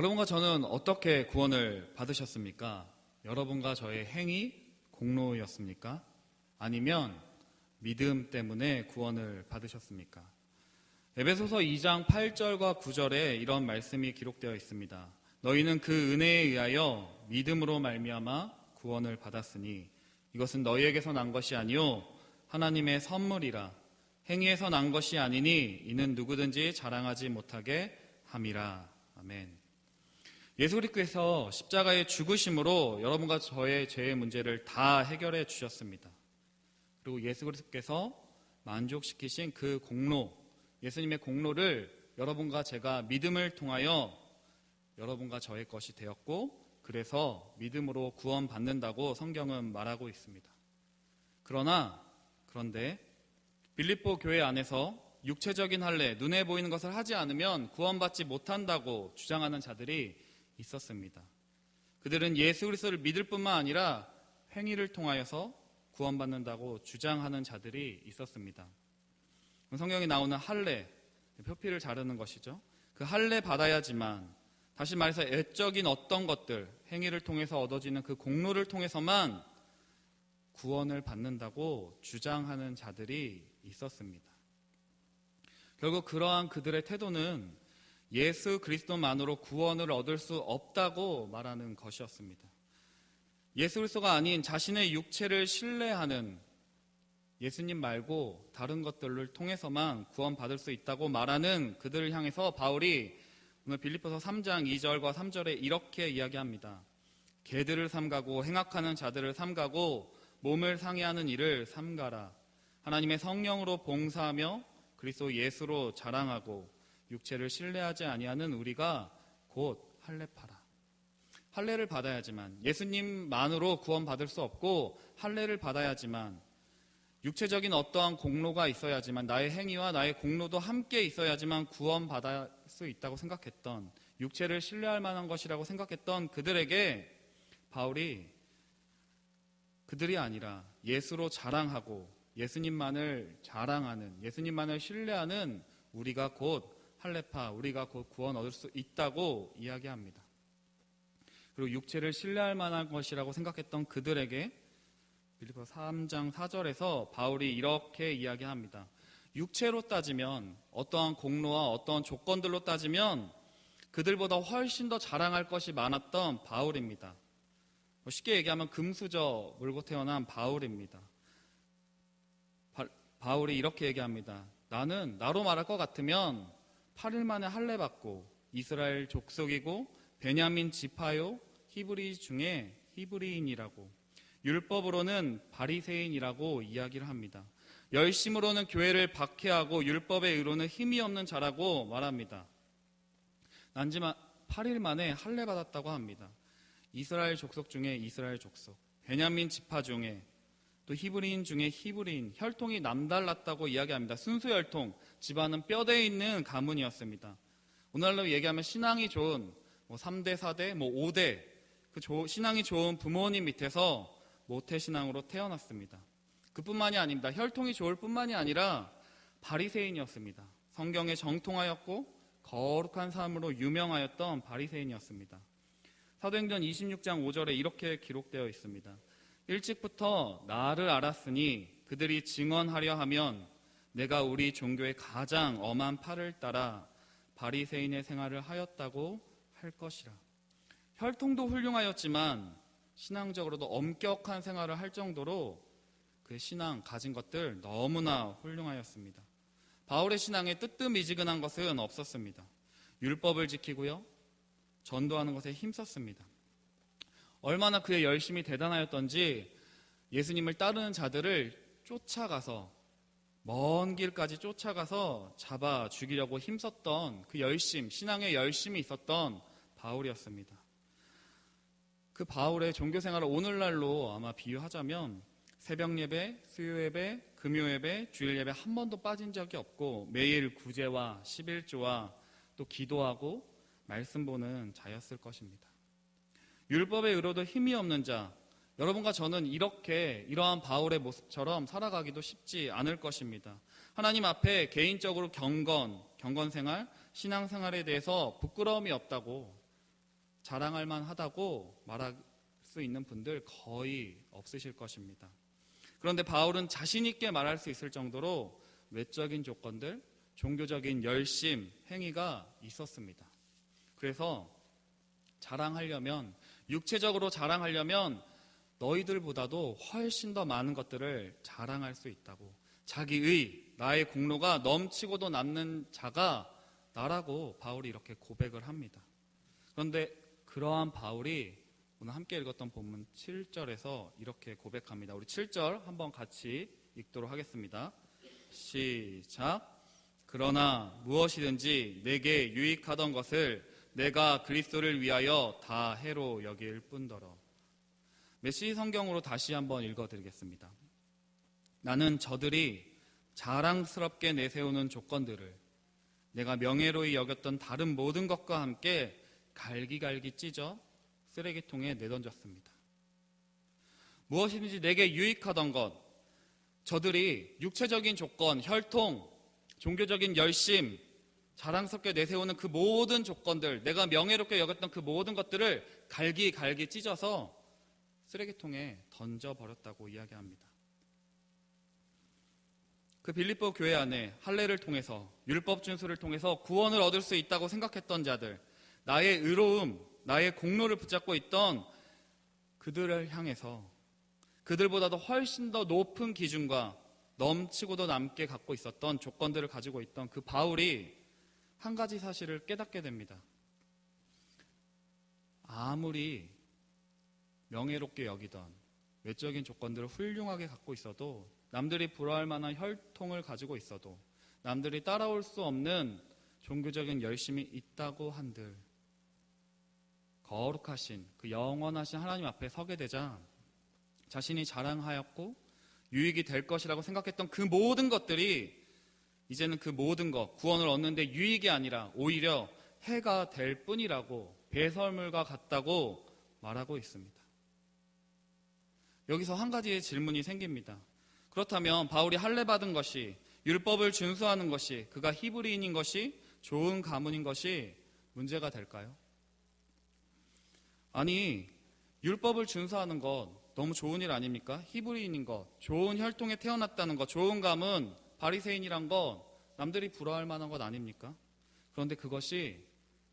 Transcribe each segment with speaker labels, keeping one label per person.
Speaker 1: 여러분과 저는 어떻게 구원을 받으셨습니까? 여러분과 저의 행위, 공로였습니까? 아니면 믿음 때문에 구원을 받으셨습니까? 에베소서 2장 8절과 9절에 이런 말씀이 기록되어 있습니다. 너희는 그 은혜에 의하여 믿음으로 말미암아 구원을 받았으니 이것은 너희에게서 난 것이 아니요 하나님의 선물이라 행위에서 난 것이 아니니 이는 누구든지 자랑하지 못하게 함이라. 아멘. 예수 그리스도께서 십자가의 죽으심으로 여러분과 저의 죄의 문제를 다 해결해 주셨습니다. 그리고 예수 그리스도께서 만족시키신 그 공로, 예수님의 공로를 여러분과 제가 믿음을 통하여 여러분과 저의 것이 되었고 그래서 믿음으로 구원받는다고 성경은 말하고 있습니다. 그러나 그런데 빌립보 교회 안에서 육체적인 할례, 눈에 보이는 것을 하지 않으면 구원받지 못한다고 주장하는 자들이 있었습니다. 그들은 예수 그리스도를 믿을 뿐만 아니라 행위를 통하여서 구원받는다고 주장하는 자들이 있었습니다. 성경에 나오는 할례, 표피를 자르는 것이죠. 그 할례 받아야지만 다시 말해서 애적인 어떤 것들, 행위를 통해서 얻어지는 그 공로를 통해서만 구원을 받는다고 주장하는 자들이 있었습니다. 결국 그러한 그들의 태도는 예수 그리스도만으로 구원을 얻을 수 없다고 말하는 것이었습니다. 예수 그리스도가 아닌 자신의 육체를 신뢰하는 예수님 말고 다른 것들을 통해서만 구원받을 수 있다고 말하는 그들을 향해서 바울이 오늘 빌립보서 3장 2절과 3절에 이렇게 이야기합니다. 개들을 삼가고 행악하는 자들을 삼가고 몸을 상해하는 일을 삼가라. 하나님의 성령으로 봉사하며 그리스도 예수로 자랑하고 육체를 신뢰하지 아니하는 우리가 곧 할례파라. 할례를 받아야지만 예수님만으로 구원받을 수 없고 할례를 받아야지만 육체적인 어떠한 공로가 있어야지만 나의 행위와 나의 공로도 함께 있어야지만 구원받을 수 있다고 생각했던 육체를 신뢰할 만한 것이라고 생각했던 그들에게 바울이 그들이 아니라 예수로 자랑하고 예수님만을 자랑하는 예수님만을 신뢰하는 우리가 곧 할레파 우리가 곧 구원 얻을 수 있다고 이야기합니다. 그리고 육체를 신뢰할 만한 것이라고 생각했던 그들에게 빌리포 3장 4절에서 바울이 이렇게 이야기합니다. 육체로 따지면 어떠한 공로와 어떠한 조건들로 따지면 그들보다 훨씬 더 자랑할 것이 많았던 바울입니다. 뭐 쉽게 얘기하면 금수저 물고 태어난 바울입니다. 바, 울이 이렇게 얘기합니다. 나는 나로 말할 것 같으면 8일 만에 할례 받고 이스라엘 족속이고 베냐민 지파요 히브리 중에 히브리인이라고 율법으로는 바리새인이라고 이야기를 합니다. 열심으로는 교회를 박해하고 율법의 의로는 힘이 없는 자라고 말합니다. 난지만 8일 만에 할례 받았다고 합니다. 이스라엘 족속 중에 이스라엘 족속, 베냐민 지파 중에 또 히브리인 중에 히브리인, 혈통이 남달랐다고 이야기합니다. 순수 혈통, 집안은 뼈대에 있는 가문이었습니다. 오늘날로 얘기하면 신앙이 좋은 뭐 3대, 4대, 뭐 5대 그 조, 신앙이 좋은 부모님 밑에서 모태신앙으로 태어났습니다. 그뿐만이 아닙니다. 혈통이 좋을 뿐만이 아니라 바리새인이었습니다. 성경에 정통하였고 거룩한 삶으로 유명하였던 바리새인이었습니다. 사도행전 26장 5절에 이렇게 기록되어 있습니다. 일찍부터 나를 알았으니 그들이 증언하려 하면 내가 우리 종교의 가장 엄한 팔을 따라 바리새인의 생활을 하였다고 할 것이라. 혈통도 훌륭하였지만 신앙적으로도 엄격한 생활을 할 정도로 그 신앙 가진 것들 너무나 훌륭하였습니다. 바울의 신앙에 뜨뜻미지근한 것은 없었습니다. 율법을 지키고요. 전도하는 것에 힘썼습니다. 얼마나 그의 열심이 대단하였던지 예수님을 따르는 자들을 쫓아가서 먼 길까지 쫓아가서 잡아 죽이려고 힘썼던 그 열심, 신앙의 열심이 있었던 바울이었습니다. 그 바울의 종교 생활을 오늘날로 아마 비유하자면 새벽 예배, 수요 예배, 금요 예배, 주일 예배 한 번도 빠진 적이 없고 매일 구제와 11조와 또 기도하고 말씀 보는 자였을 것입니다. 율법의 의로도 힘이 없는 자, 여러분과 저는 이렇게 이러한 바울의 모습처럼 살아가기도 쉽지 않을 것입니다. 하나님 앞에 개인적으로 경건, 경건 생활, 신앙 생활에 대해서 부끄러움이 없다고 자랑할 만하다고 말할 수 있는 분들 거의 없으실 것입니다. 그런데 바울은 자신 있게 말할 수 있을 정도로 외적인 조건들, 종교적인 열심, 행위가 있었습니다. 그래서 자랑하려면 육체적으로 자랑하려면 너희들보다도 훨씬 더 많은 것들을 자랑할 수 있다고 자기의 나의 공로가 넘치고도 남는 자가 나라고 바울이 이렇게 고백을 합니다. 그런데 그러한 바울이 오늘 함께 읽었던 본문 7절에서 이렇게 고백합니다. 우리 7절 한번 같이 읽도록 하겠습니다. 시작. 그러나 무엇이든지 내게 유익하던 것을 내가 그리스도를 위하여 다 해로 여길 뿐더러. 메시 성경으로 다시 한번 읽어드리겠습니다. 나는 저들이 자랑스럽게 내세우는 조건들을 내가 명예로이 여겼던 다른 모든 것과 함께 갈기갈기 찢어 쓰레기통에 내던졌습니다. 무엇이든지 내게 유익하던 것, 저들이 육체적인 조건, 혈통, 종교적인 열심, 자랑스럽게 내세우는 그 모든 조건들, 내가 명예롭게 여겼던 그 모든 것들을 갈기갈기 찢어서 쓰레기통에 던져버렸다고 이야기합니다. 그 빌립보 교회 안에 할례를 통해서 율법 준수를 통해서 구원을 얻을 수 있다고 생각했던 자들, 나의 의로움, 나의 공로를 붙잡고 있던 그들을 향해서 그들보다도 훨씬 더 높은 기준과 넘치고도 남게 갖고 있었던 조건들을 가지고 있던 그 바울이 한 가지 사실을 깨닫게 됩니다. 아무리 명예롭게 여기던 외적인 조건들을 훌륭하게 갖고 있어도 남들이 부러워할 만한 혈통을 가지고 있어도 남들이 따라올 수 없는 종교적인 열심이 있다고 한들 거룩하신 그 영원하신 하나님 앞에 서게 되자 자신이 자랑하였고 유익이 될 것이라고 생각했던 그 모든 것들이 이제는 그 모든 것 구원을 얻는데 유익이 아니라 오히려 해가 될 뿐이라고 배설물과 같다고 말하고 있습니다. 여기서 한 가지의 질문이 생깁니다. 그렇다면 바울이 할례 받은 것이 율법을 준수하는 것이 그가 히브리인인 것이 좋은 가문인 것이 문제가 될까요? 아니 율법을 준수하는 것 너무 좋은 일 아닙니까? 히브리인인 것, 좋은 혈통에 태어났다는 것, 좋은 감은 바리새인이란 것 남들이 부러워할 만한 것 아닙니까? 그런데 그것이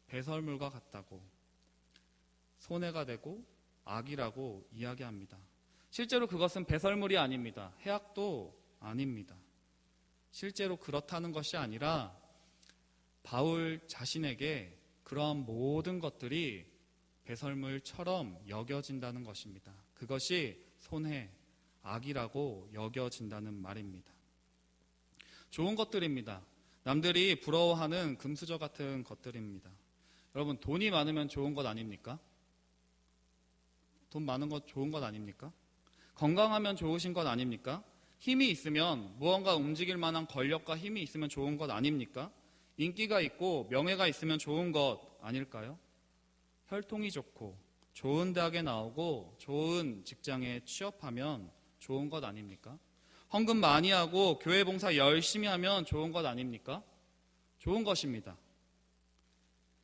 Speaker 1: 배설물과 같다고 손해가 되고 악이라고 이야기합니다. 실제로 그것은 배설물이 아닙니다. 해악도 아닙니다. 실제로 그렇다는 것이 아니라 바울 자신에게 그러한 모든 것들이 배설물처럼 여겨진다는 것입니다. 그것이 손해, 악이라고 여겨진다는 말입니다. 좋은 것들입니다. 남들이 부러워하는 금수저 같은 것들입니다. 여러분, 돈이 많으면 좋은 것 아닙니까? 돈 많은 것 좋은 것 아닙니까? 건강하면 좋으신 것 아닙니까? 힘이 있으면 무언가 움직일 만한 권력과 힘이 있으면 좋은 것 아닙니까? 인기가 있고 명예가 있으면 좋은 것 아닐까요? 혈통이 좋고 좋은 대학에 나오고 좋은 직장에 취업하면 좋은 것 아닙니까? 헌금 많이 하고 교회 봉사 열심히 하면 좋은 것 아닙니까? 좋은 것입니다.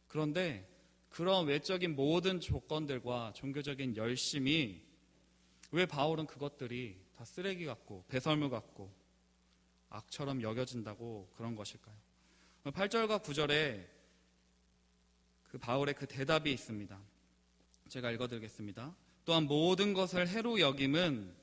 Speaker 1: 그런데 그런 외적인 모든 조건들과 종교적인 열심이 왜 바울은 그것들이 다 쓰레기 같고 배설물 같고 악처럼 여겨진다고 그런 것일까요? 8절과 9절에 그 바울의 그 대답이 있습니다. 제가 읽어드리겠습니다. 또한 모든 것을 해로 여김은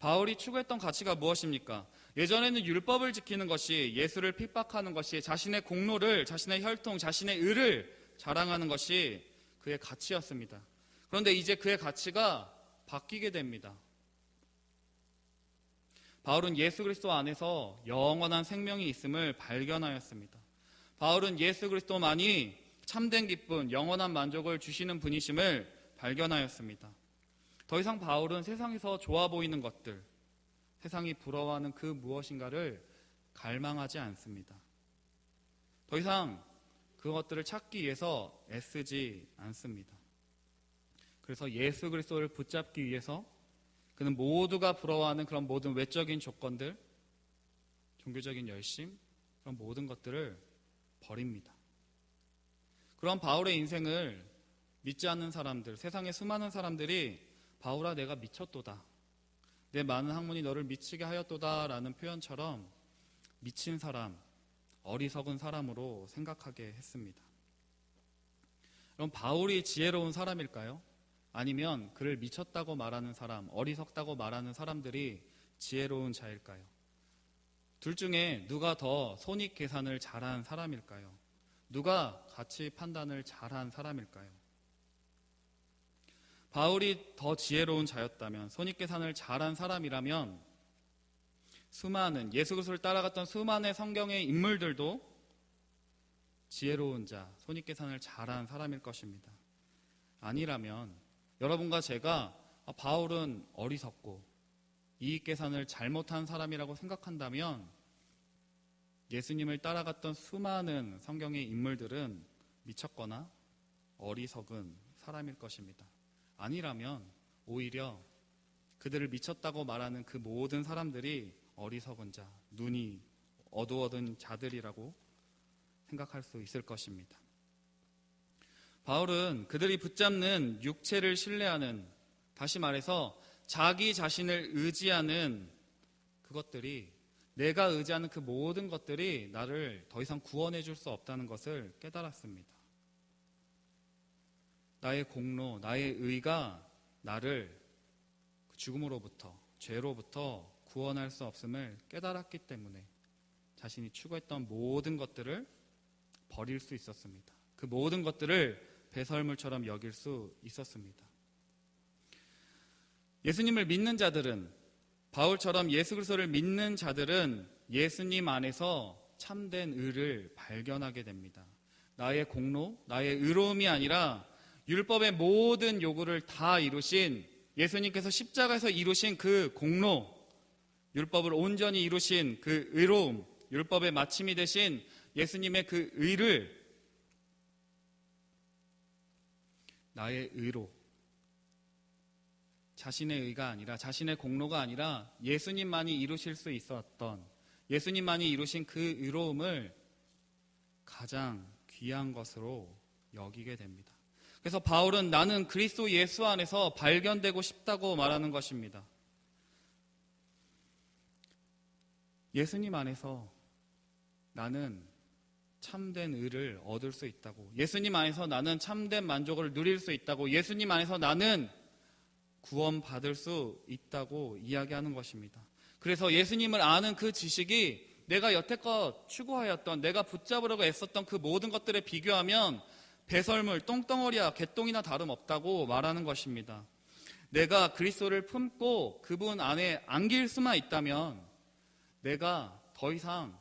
Speaker 1: 바울이 추구했던 가치가 무엇입니까? 예전에는 율법을 지키는 것이 예수를 핍박하는 것이 자신의 공로를 자신의 혈통, 자신의 의를 자랑하는 것이 그의 가치였습니다. 그런데 이제 그의 가치가 바뀌게 됩니다. 바울은 예수 그리스도 안에서 영원한 생명이 있음을 발견하였습니다. 바울은 예수 그리스도만이 참된 기쁨, 영원한 만족을 주시는 분이심을 발견하였습니다. 더 이상 바울은 세상에서 좋아 보이는 것들, 세상이 부러워하는 그 무엇인가를 갈망하지 않습니다. 더 이상 그것들을 찾기 위해서 애쓰지 않습니다. 그래서 예수 그리스도를 붙잡기 위해서 그는 모두가 부러워하는 그런 모든 외적인 조건들, 종교적인 열심, 그런 모든 것들을 버립니다. 그런 바울의 인생을 믿지 않는 사람들, 세상의 수많은 사람들이 바울아 내가 미쳤도다. 내 많은 학문이 너를 미치게 하였도다라는 표현처럼 미친 사람, 어리석은 사람으로 생각하게 했습니다. 그럼 바울이 지혜로운 사람일까요? 아니면 그를 미쳤다고 말하는 사람, 어리석다고 말하는 사람들이 지혜로운 자일까요? 둘 중에 누가 더 손익 계산을 잘한 사람일까요? 누가 가치 판단을 잘한 사람일까요? 바울이 더 지혜로운 자였다면, 손익 계산을 잘한 사람이라면, 수많은, 예수 그리스도를 따라갔던 수많은 성경의 인물들도 지혜로운 자, 손익 계산을 잘한 사람일 것입니다. 아니라면, 여러분과 제가 아, 바울은 어리석고 이익 계산을 잘못한 사람이라고 생각한다면 예수님을 따라갔던 수많은 성경의 인물들은 미쳤거나 어리석은 사람일 것입니다. 아니라면 오히려 그들을 미쳤다고 말하는 그 모든 사람들이 어리석은 자, 눈이 어두워든 자들이라고 생각할 수 있을 것입니다. 바울은 그들이 붙잡는 육체를 신뢰하는 다시 말해서 자기 자신을 의지하는 그것들이 내가 의지하는 그 모든 것들이 나를 더 이상 구원해 줄 수 없다는 것을 깨달았습니다. 나의 공로, 나의 의가 나를 그 죽음으로부터, 죄로부터 구원할 수 없음을 깨달았기 때문에 자신이 추구했던 모든 것들을 버릴 수 있었습니다. 그 모든 것들을 배설물처럼 여길 수 있었습니다. 예수님을 믿는 자들은 바울처럼 예수 그리스도를 믿는 자들은 예수님 안에서 참된 의를 발견하게 됩니다. 나의 공로, 나의 의로움이 아니라 율법의 모든 요구를 다 이루신 예수님께서 십자가에서 이루신 그 공로, 율법을 온전히 이루신 그 의로움, 율법의 마침이 되신 예수님의 그 의를 나의 의로 자신의 의가 아니라 자신의 공로가 아니라 예수님만이 이루실 수 있었던 예수님만이 이루신 그 의로움을 가장 귀한 것으로 여기게 됩니다. 그래서 바울은 나는 그리스도 예수 안에서 발견되고 싶다고 말하는 것입니다. 예수님 안에서 나는 참된 의를 얻을 수 있다고. 예수님 안에서 나는 참된 만족을 누릴 수 있다고. 예수님 안에서 나는 구원받을 수 있다고 이야기하는 것입니다. 그래서 예수님을 아는 그 지식이 내가 여태껏 추구하였던, 내가 붙잡으려고 애썼던 그 모든 것들에 비교하면 배설물, 똥덩어리야 개똥이나 다름없다고 말하는 것입니다. 내가 그리스도를 품고 그분 안에 안길 수만 있다면 내가 더 이상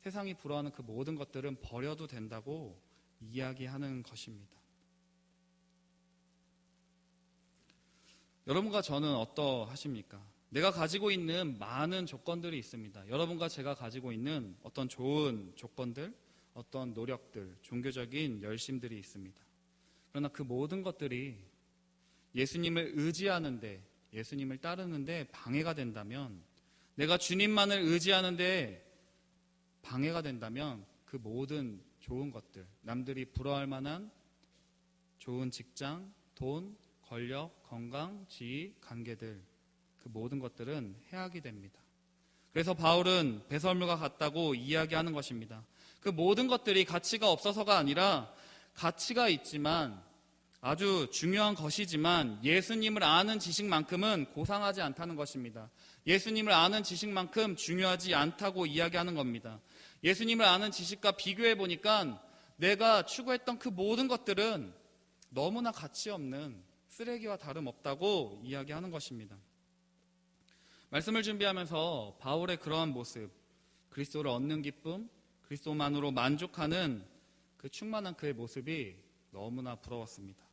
Speaker 1: 세상이 불어하는 그 모든 것들은 버려도 된다고 이야기하는 것입니다. 여러분과 저는 어떠하십니까? 내가 가지고 있는 많은 조건들이 있습니다. 여러분과 제가 가지고 있는 어떤 좋은 조건들, 어떤 노력들, 종교적인 열심들이 있습니다. 그러나 그 모든 것들이 예수님을 의지하는데, 예수님을 따르는데 방해가 된다면, 내가 주님만을 의지하는데 방해가 된다면 그 모든 좋은 것들, 남들이 부러워할 만한 좋은 직장, 돈, 권력, 건강, 지위, 관계들, 그 모든 것들은 해악이 됩니다. 그래서 바울은 배설물과 같다고 이야기하는 것입니다. 그 모든 것들이 가치가 없어서가 아니라 가치가 있지만 아주 중요한 것이지만 예수님을 아는 지식만큼은 고상하지 않다는 것입니다. 예수님을 아는 지식만큼 중요하지 않다고 이야기하는 겁니다. 예수님을 아는 지식과 비교해 보니까 내가 추구했던 그 모든 것들은 너무나 가치 없는 쓰레기와 다름없다고 이야기하는 것입니다. 말씀을 준비하면서 바울의 그러한 모습, 그리스도를 얻는 기쁨, 그리스도만으로 만족하는 그 충만한 그의 모습이 너무나 부러웠습니다.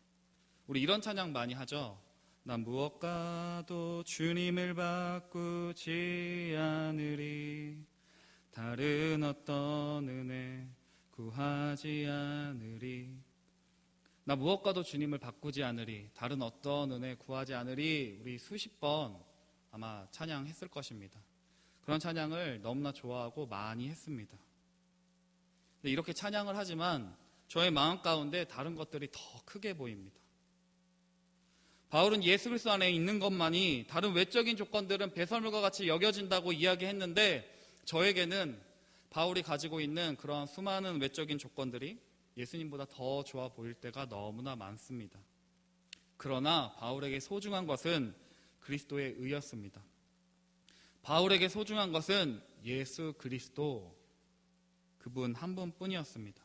Speaker 1: 우리 이런 찬양 많이 하죠. 난 무엇과도 주님을 바꾸지 않으리 다른 어떤 은혜 구하지 않으리 나 무엇과도 주님을 바꾸지 않으리 다른 어떤 은혜 구하지 않으리 우리 수십 번 아마 찬양했을 것입니다. 그런 찬양을 너무나 좋아하고 많이 했습니다. 이렇게 찬양을 하지만 저의 마음 가운데 다른 것들이 더 크게 보입니다. 바울은 예수 그리스도 안에 있는 것만이 다른 외적인 조건들은 배설물과 같이 여겨진다고 이야기했는데 저에게는 바울이 가지고 있는 그런 수많은 외적인 조건들이 예수님보다 더 좋아 보일 때가 너무나 많습니다. 그러나 바울에게 소중한 것은 그리스도의 의였습니다. 바울에게 소중한 것은 예수 그리스도 그분 한 분뿐이었습니다.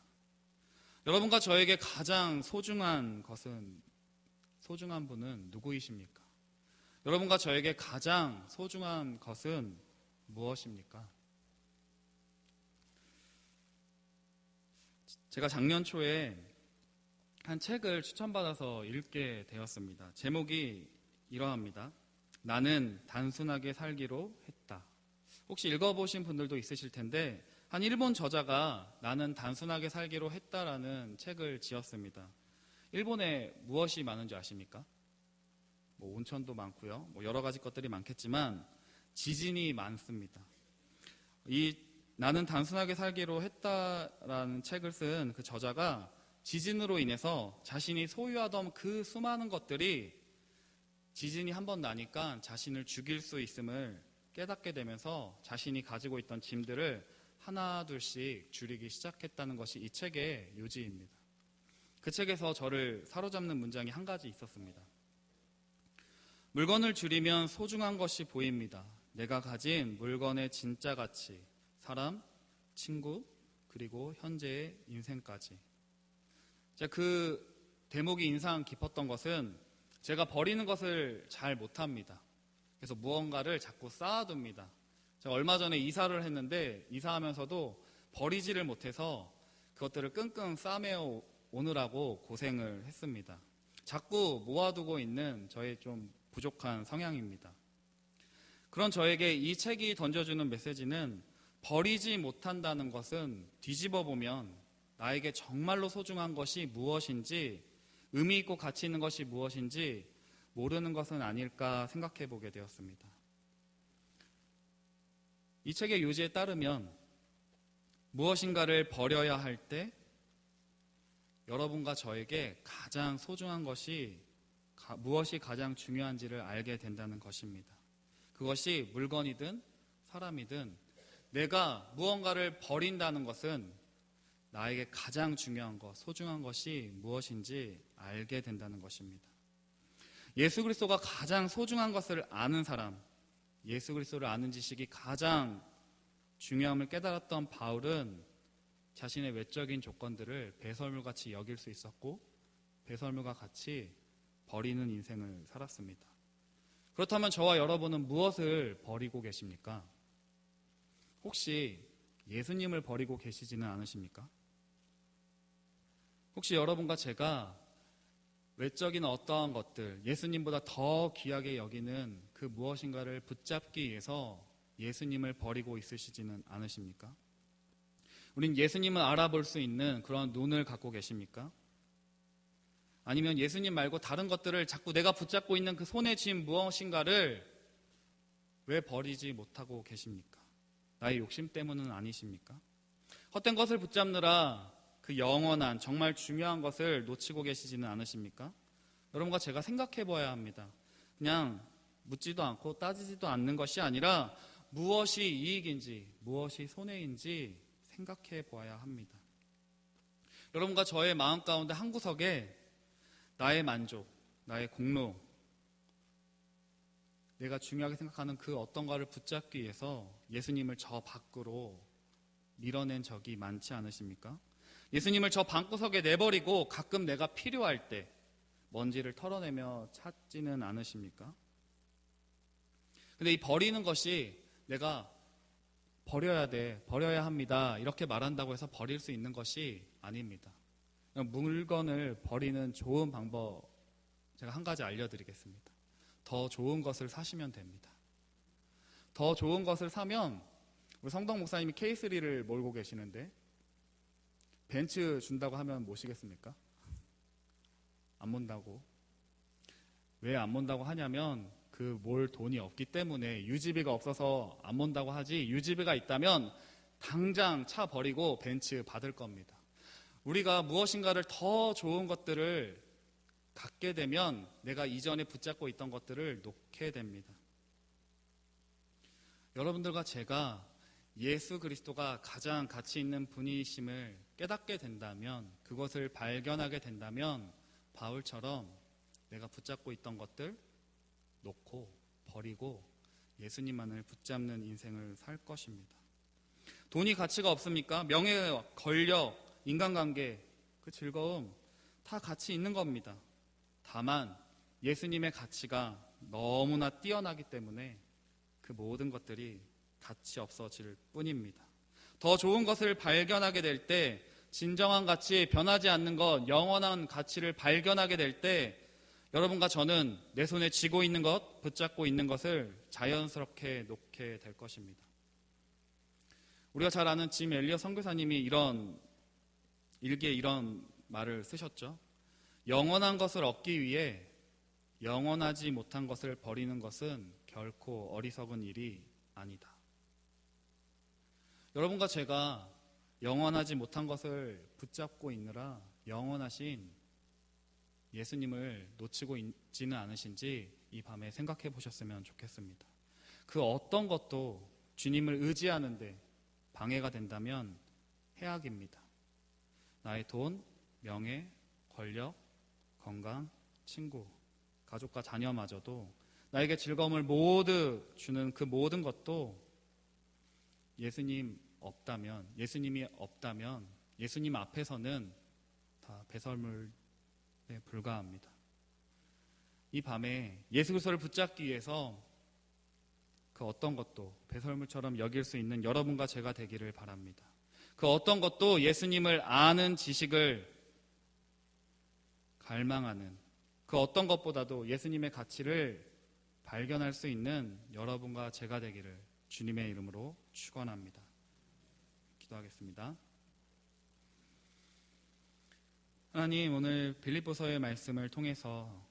Speaker 1: 여러분과 저에게 가장 소중한 것은 소중한 분은 누구이십니까? 여러분과 저에게 가장 소중한 것은 무엇입니까? 제가 작년 초에 한 책을 추천받아서 읽게 되었습니다. 제목이 이러합니다. 나는 단순하게 살기로 했다. 혹시 읽어보신 분들도 있으실 텐데, 한 일본 저자가 나는 단순하게 살기로 했다라는 책을 지었습니다. 일본에 무엇이 많은지 아십니까? 뭐 온천도 많고요. 뭐 여러 가지 것들이 많겠지만 지진이 많습니다. 이 나는 단순하게 살기로 했다라는 책을 쓴 그 저자가 지진으로 인해서 자신이 소유하던 그 수많은 것들이 지진이 한 번 나니까 자신을 죽일 수 있음을 깨닫게 되면서 자신이 가지고 있던 짐들을 하나 둘씩 줄이기 시작했다는 것이 이 책의 요지입니다. 그 책에서 저를 사로잡는 문장이 한 가지 있었습니다. 물건을 줄이면 소중한 것이 보입니다. 내가 가진 물건의 진짜 가치, 사람, 친구, 그리고 현재의 인생까지. 그 대목이 인상 깊었던 것은 제가 버리는 것을 잘 못합니다. 그래서 무언가를 자꾸 쌓아둡니다. 제가 얼마 전에 이사를 했는데 이사하면서도 버리지를 못해서 그것들을 끙끙 싸매어 오느라고 고생을 했습니다. 자꾸 모아두고 있는 저의 좀 부족한 성향입니다. 그런 저에게 이 책이 던져주는 메시지는 버리지 못한다는 것은 뒤집어 보면 나에게 정말로 소중한 것이 무엇인지 의미 있고 가치 있는 것이 무엇인지 모르는 것은 아닐까 생각해 보게 되었습니다. 이 책의 요지에 따르면 무엇인가를 버려야 할 때 여러분과 저에게 가장 소중한 것이 무엇이 가장 중요한지를 알게 된다는 것입니다. 그것이 물건이든 사람이든 내가 무언가를 버린다는 것은 나에게 가장 중요한 것, 소중한 것이 무엇인지 알게 된다는 것입니다. 예수 그리스도가 가장 소중한 것을 아는 사람, 예수 그리스도를 아는 지식이 가장 중요함을 깨달았던 바울은 자신의 외적인 조건들을 배설물 같이 여길 수 있었고 배설물과 같이 버리는 인생을 살았습니다. 그렇다면 저와 여러분은 무엇을 버리고 계십니까? 혹시 예수님을 버리고 계시지는 않으십니까? 혹시 여러분과 제가 외적인 어떠한 것들, 예수님보다 더 귀하게 여기는 그 무엇인가를 붙잡기 위해서 예수님을 버리고 있으시지는 않으십니까? 우린 예수님을 알아볼 수 있는 그런 눈을 갖고 계십니까? 아니면 예수님 말고 다른 것들을 자꾸 내가 붙잡고 있는 그 손에 쥔 무엇인가를 왜 버리지 못하고 계십니까? 나의 욕심 때문은 아니십니까? 헛된 것을 붙잡느라 그 영원한 정말 중요한 것을 놓치고 계시지는 않으십니까? 여러분과 제가 생각해 봐야 합니다. 그냥 묻지도 않고 따지지도 않는 것이 아니라 무엇이 이익인지 무엇이 손해인지 생각해 보아야 합니다. 여러분과 저의 마음 가운데 한 구석에 나의 만족, 나의 공로, 내가 중요하게 생각하는 그 어떤가를 붙잡기 위해서 예수님을 저 밖으로 밀어낸 적이 많지 않으십니까? 예수님을 저 방구석에 내버리고 가끔 내가 필요할 때 먼지를 털어내며 찾지는 않으십니까? 근데 이 버리는 것이 내가 버려야 돼, 버려야 합니다. 이렇게 말한다고 해서 버릴 수 있는 것이 아닙니다. 물건을 버리는 좋은 방법 제가 한 가지 알려드리겠습니다. 더 좋은 것을 사시면 됩니다. 더 좋은 것을 사면 우리 성덕 목사님이 K3를 몰고 계시는데 벤츠 준다고 하면 모시겠습니까? 안 mon다고. 왜안 mon다고 하냐면 그 몰 돈이 없기 때문에 유지비가 없어서 안 mon다고 하지 유지비가 있다면 당장 차 버리고 벤츠 받을 겁니다. 우리가 무엇인가를 더 좋은 것들을 갖게 되면 내가 이전에 붙잡고 있던 것들을 놓게 됩니다. 여러분들과 제가 예수 그리스도가 가장 가치 있는 분이심을 깨닫게 된다면, 그것을 발견하게 된다면, 바울처럼 내가 붙잡고 있던 것들 놓고 버리고 예수님만을 붙잡는 인생을 살 것입니다. 돈이 가치가 없습니까? 명예, 권력, 인간관계, 그 즐거움 다 가치 있는 겁니다. 다만 예수님의 가치가 너무나 뛰어나기 때문에 그 모든 것들이 가치 없어질 뿐입니다. 더 좋은 것을 발견하게 될 때, 진정한 가치, 변하지 않는 것, 영원한 가치를 발견하게 될 때, 여러분과 저는 내 손에 쥐고 있는 것, 붙잡고 있는 것을 자연스럽게 놓게 될 것입니다. 우리가 잘 아는 짐 엘리어 선교사님이 이런 일기에 이런 말을 쓰셨죠. 영원한 것을 얻기 위해 영원하지 못한 것을 버리는 것은 결코 어리석은 일이 아니다. 여러분과 제가 영원하지 못한 것을 붙잡고 있느라 영원하신 예수님을 놓치고 있지는 않으신지 이 밤에 생각해 보셨으면 좋겠습니다. 그 어떤 것도 주님을 의지하는데 방해가 된다면 해악입니다. 나의 돈, 명예, 권력, 건강, 친구, 가족과 자녀마저도 나에게 즐거움을 모두 주는 그 모든 것도 예수님 없다면, 예수님이 없다면, 예수님 앞에서는 다 배설물에 불과합니다. 이 밤에 예수 그리스도를 붙잡기 위해서 그 어떤 것도 배설물처럼 여길 수 있는 여러분과 제가 되기를 바랍니다. 그 어떤 것도 예수님을 아는 지식을 갈망하는 그 어떤 것보다도 예수님의 가치를 발견할 수 있는 여러분과 제가 되기를 주님의 이름으로 축원합니다. 기도하겠습니다. 하나님 오늘 빌립보서의 말씀을 통해서